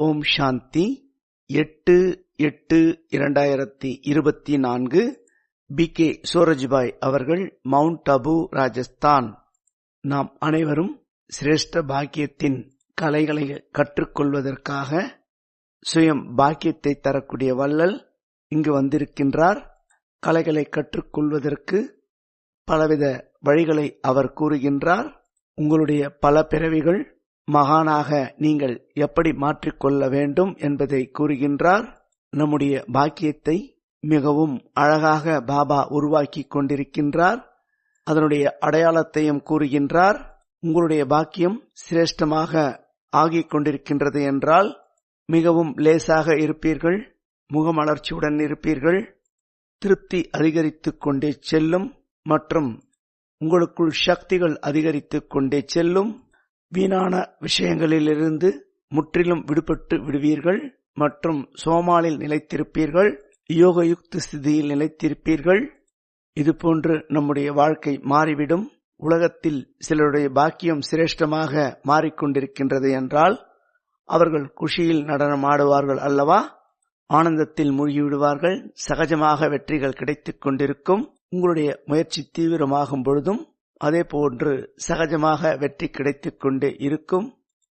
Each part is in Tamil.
ஓம் சாந்தி. எட்டு எட்டு இரண்டாயிரத்தி இருபத்தி நான்கு. பி. கே. சூரஜ்பாய் அவர்கள் மவுண்ட் அபு ராஜஸ்தான். நாம் அனைவரும் சிரேஷ்ட பாக்கியத்தின் கலைகளை கற்றுக்கொள்வதற்காக சுயம் பாக்கியத்தை தரக்கூடிய வள்ளல் இங்கு வந்திருக்கின்றார். கலைகளை கற்றுக்கொள்வதற்கு பலவித வழிகளை அவர் கூறுகின்றார். உங்களுடைய பல பிறவிகள் மகானாக நீங்கள் எப்படி மாற்றிக்கொள்ள வேண்டும் என்பதை கூறுகின்றார். நம்முடைய பாக்கியத்தை மிகவும் அழகாக பாபா உருவாக்கி கொண்டிருக்கின்றார். அதனுடைய அடையாளத்தையும் கூறுகின்றார். உங்களுடைய பாக்கியம் சிரேஷ்டமாக ஆகிக் கொண்டிருக்கின்றது என்றால் மிகவும் லேசாக இருப்பீர்கள் முகமலர்ச்சியுடன் இருப்பீர்கள் திருப்தி அதிகரித்துக் கொண்டே செல்லும் மற்றும் உங்களுக்குள் சக்திகள் அதிகரித்துக் கொண்டே செல்லும். வீணான விஷயங்களிலிருந்து முற்றிலும் விடுபட்டு விடுவீர்கள் மற்றும் சோமாலில் நிலைத்திருப்பீர்கள் யோகயுக்த ஸ்திதியில் நிலைத்திருப்பீர்கள். இதுபோன்று நம்முடைய வாழ்க்கை மாறிவிடும். உலகத்தில் சிலருடைய பாக்கியம் சிரேஷ்டமாக மாறிக்கொண்டிருக்கின்றது என்றால் அவர்கள் குஷியில் நடனம் ஆடுவார்கள் அல்லவா? ஆனந்தத்தில் மூழ்கிவிடுவார்கள். சகஜமாக வெற்றிகள் கிடைத்துக் கொண்டிருக்கும். உங்களுடைய முயற்சி தீவிரமாகும் பொழுதும் அதே போன்று சகஜமாக வெற்றி கிடைத்துக் கொண்டே இருக்கும்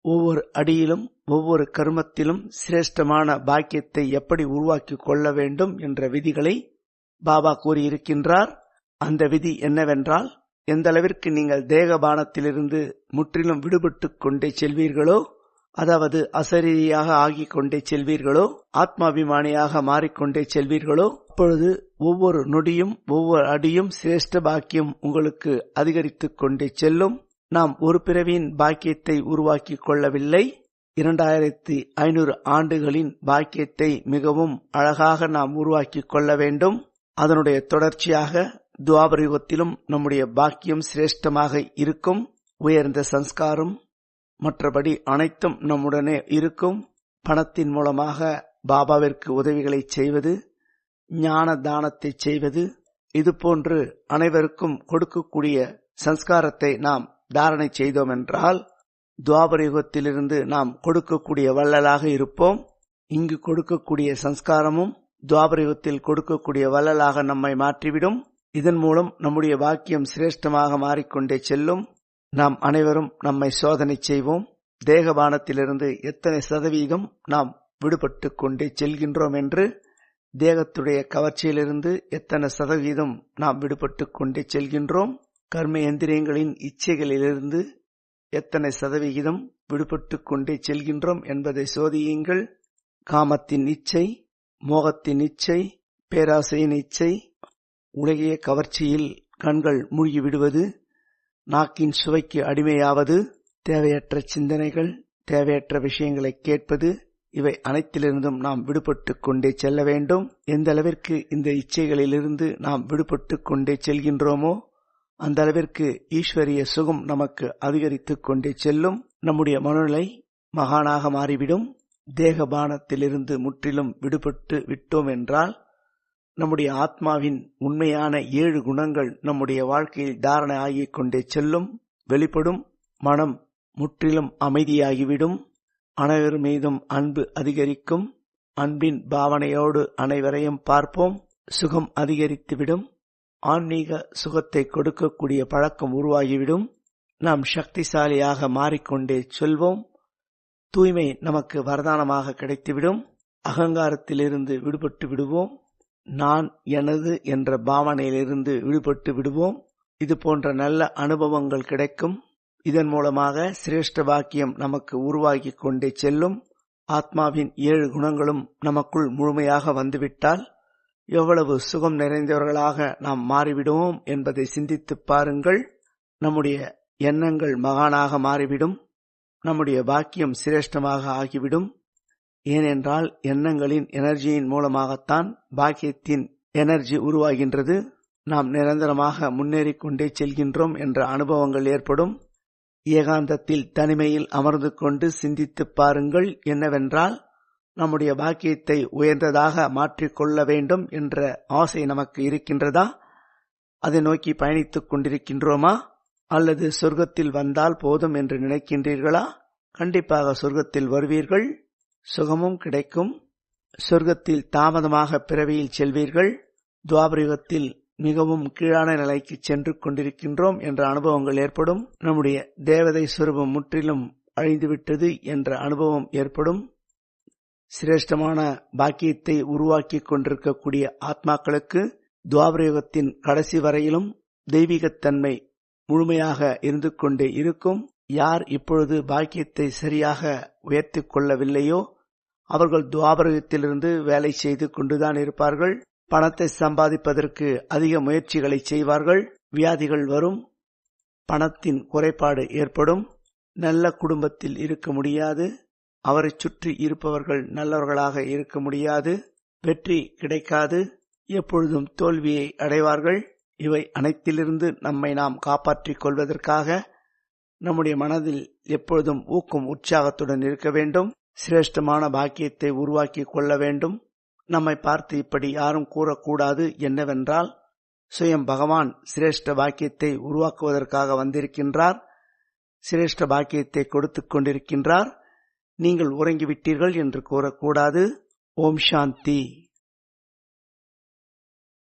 ஒவ்வொரு அடியிலும் ஒவ்வொரு கர்மத்திலும் சிரேஷ்டமான பாக்கியத்தை எப்படி உருவாக்கி கொள்ள வேண்டும் என்ற விதிகளை பாபா கூறியிருக்கின்றார். அந்த விதி என்னவென்றால் எந்த அளவிற்கு நீங்கள் தேகபானத்திலிருந்து முற்றிலும் விடுபட்டு கொண்டே செல்வீர்களோ அதாவது அசரீரியாக ஆகிக் கொண்டே செல்வீர்களோ ஆத்மாபிமானியாக மாறிக்கொண்டே செல்வீர்களோ அப்பொழுது ஒவ்வொரு நொடியும் ஒவ்வொரு அடியும் சிரேஷ்ட பாக்கியம் உங்களுக்கு அதிகரித்துக் கொண்டே செல்லும். நாம் ஒரு பிறவியின் பாக்கியத்தை உருவாக்கி கொள்ளவில்லை. இரண்டாயிரத்தி ஐநூறு ஆண்டுகளின் பாக்கியத்தை மிகவும் அழகாக நாம் உருவாக்கிக் கொள்ள வேண்டும். அதனுடைய தொடர்ச்சியாக துவாபரயுகத்திலும் நம்முடைய பாக்கியம் சிரேஷ்டமாக இருக்கும். உயர்ந்த சன்ஸ்காரம் மற்றபடி அனைத்தும் நம்முடனே இருக்கும். பணத்தின் மூலமாக பாபாவிற்கு உதவிகளை செய்வது ஞான தானத்தை செய்வது இது போன்று அனைவருக்கும் கொடுக்கக்கூடிய சம்ஸ்காரத்தை நாம் தாரணை செய்தோம் என்றால் துவாபர யுகத்திலிருந்து நாம் கொடுக்கக்கூடிய வள்ளலாக இருப்போம். இங்கு கொடுக்கக்கூடிய சம்ஸ்காரமும் துவாபர யுகத்தில் கொடுக்கக்கூடிய வள்ளலாக நம்மை மாற்றிவிடும். இதன் மூலம் நம்முடைய வாக்கியம் சிரேஷ்டமாக மாறிக்கொண்டே செல்லும். நாம் அனைவரும் நம்மை சோதனை செய்வோம். தேகபானத்திலிருந்து எத்தனை சதவீதம் நாம் விடுபட்டு கொண்டே செல்கின்றோம் என்று தேகத்துடைய கவர்ச்சியிலிருந்து எத்தனை சதவீதம் நாம் விடுபட்டு கொண்டே செல்கின்றோம்? கர்ம எந்திரியங்களின் இச்சைகளிலிருந்து எத்தனை சதவிகிதம் விடுபட்டு கொண்டே செல்கின்றோம் என்பதை சோதியுங்கள். காமத்தின் இச்சை மோகத்தின் இச்சை பேராசையின் இச்சை உலகிய கவர்ச்சியில் கண்கள் மூழ்கி விடுவது நாக்கின் சுவைக்கு அடிமையாவது தேவையற்ற சிந்தனைகள் தேவையற்ற விஷயங்களை கேட்பது இவை அனைத்திலிருந்தும் நாம் விடுபட்டு கொண்டே செல்ல வேண்டும். எந்த அளவிற்கு இந்த இச்சைகளிலிருந்து நாம் விடுபட்டு கொண்டே செல்கின்றோமோ அந்த அளவிற்கு ஈஸ்வரிய சுகம் நமக்கு அதிகரித்துக் கொண்டே செல்லும். நம்முடைய மனநிலை மகானாக மாறிவிடும். தேகபானத்திலிருந்து முற்றிலும் விடுபட்டு விட்டோம் என்றால் நம்முடைய ஆத்மாவின் உண்மையான ஏழு குணங்கள் நம்முடைய வாழ்க்கையில் தாரணை ஆகிக் கொண்டே செல்லும் வெளிப்படும் மனம் முற்றிலும் அமைதியாகிவிடும். அனைவர் மீதும் அன்பு அதிகரிக்கும். அன்பின் பாவனையோடு அனைவரையும் பார்ப்போம். சுகம் அதிகரித்துவிடும். ஆன்மீக சுகத்தை கொடுக்கக்கூடிய பழக்கம் உருவாகிவிடும். நாம் சக்திசாலியாக மாறிக்கொண்டே செல்வோம். தூய்மை நமக்கு வரதானமாக கிடைத்துவிடும். அகங்காரத்திலிருந்து விடுபட்டு விடுவோம். நான் எனது என்ற பாவனையிலிருந்து விடுபட்டு விடுவோம். இது போன்ற நல்ல அனுபவங்கள் கிடைக்கும். இதன் மூலமாக சிரேஷ்ட பாக்கியம் நமக்கு உருவாகி கொண்டே செல்லும். ஆத்மாவின் ஏழு குணங்களும் நமக்குள் முழுமையாக வந்துவிட்டால் எவ்வளவு சுகம் நிறைந்தவர்களாக நாம் மாறிவிடுவோம் என்பதை சிந்தித்துப் பாருங்கள். நம்முடைய எண்ணங்கள் மகானாக மாறிவிடும். நம்முடைய பாக்கியம் சிரேஷ்டமாக ஆகிவிடும். ஏனென்றால் எண்ணங்களின் எனர்ஜியின் மூலமாகத்தான் பாக்கியத்தின் எனர்ஜி உருவாகின்றது. நாம் நிரந்தரமாக முன்னேறிக் கொண்டே செல்கின்றோம் என்ற அனுபவங்கள் ஏற்படும். ஏகாந்தத்தில் தனிமையில் அமர்ந்து கொண்டு சிந்தித்துப் பாருங்கள் என்னவென்றால் நம்முடைய பாக்கியத்தை உயர்ந்ததாக மாற்றிக்கொள்ள வேண்டும் என்ற ஆசை நமக்கு இருக்கின்றதா? அதை நோக்கி பயணித்துக் கொண்டிருக்கின்றோமா? அல்லது சொர்க்கத்தில் வந்தால் போதும் என்று நினைக்கின்றீர்களா? கண்டிப்பாக சொர்க்கத்தில் வருவீர்கள் சுகமும் கிடைக்கும். சொர்க்கத்தில் தாமதமாக பிறவியில் செல்வீர்கள் துவாபரிகத்தில் மிகவும் கீழான நிலைக்கு சென்று கொண்டிருக்கின்றோம் என்ற அனுபவங்கள் ஏற்படும். நம்முடைய தேவதை சுரூபம் முற்றிலும் அழிந்துவிட்டது என்ற அனுபவம் ஏற்படும். சிரேஷ்டமான பாக்கியத்தை உருவாக்கி கொண்டிருக்கக்கூடிய ஆத்மாக்களுக்கு துவாபரயுகத்தின் கடைசி வரையிலும் தெய்வீகத்தன்மை முழுமையாக இருந்து கொண்டே இருக்கும். யார் இப்பொழுது பாக்கியத்தை சரியாக உயர்த்தி கொள்ளவில்லையோ அவர்கள் துவாபரகத்திலிருந்து வேலை செய்து கொண்டுதான் இருப்பார்கள். பணத்தை சம்பாதிப்பதற்கு அதிக முயற்சிகளை செய்வார்கள். வியாதிகள் வரும். பணத்தின் குறைபாடு ஏற்படும். நல்ல குடும்பத்தில் இருக்க முடியாது. அவரை சுற்றி இருப்பவர்கள் நல்லவர்களாக இருக்க முடியாது. வெற்றி கிடைக்காது. எப்பொழுதும் தோல்வியை அடைவார்கள். இவை அனைத்திலிருந்து நம்மை நாம் காப்பாற்றிக் கொள்வதற்காக நம்முடைய மனதில் எப்பொழுதும் ஊக்கம் உற்சாகத்துடன் இருக்க வேண்டும். சிரேஷ்டமான பாக்கியத்தை உருவாக்கி கொள்ள வேண்டும். நம்மை பார்த்து இப்படி யாரும் கூறக்கூடாது என்னவென்றால் சுயம் பகவான் சிரேஷ்ட பாக்கியத்தை உருவாக்குவதற்காக வந்திருக்கின்றார் சிரேஷ்ட பாக்கியத்தை கொடுத்துக் கொண்டிருக்கின்றார். நீங்கள் உறங்கிவிட்டீர்கள் என்று கூறக்கூடாது. ஓம் சாந்தி.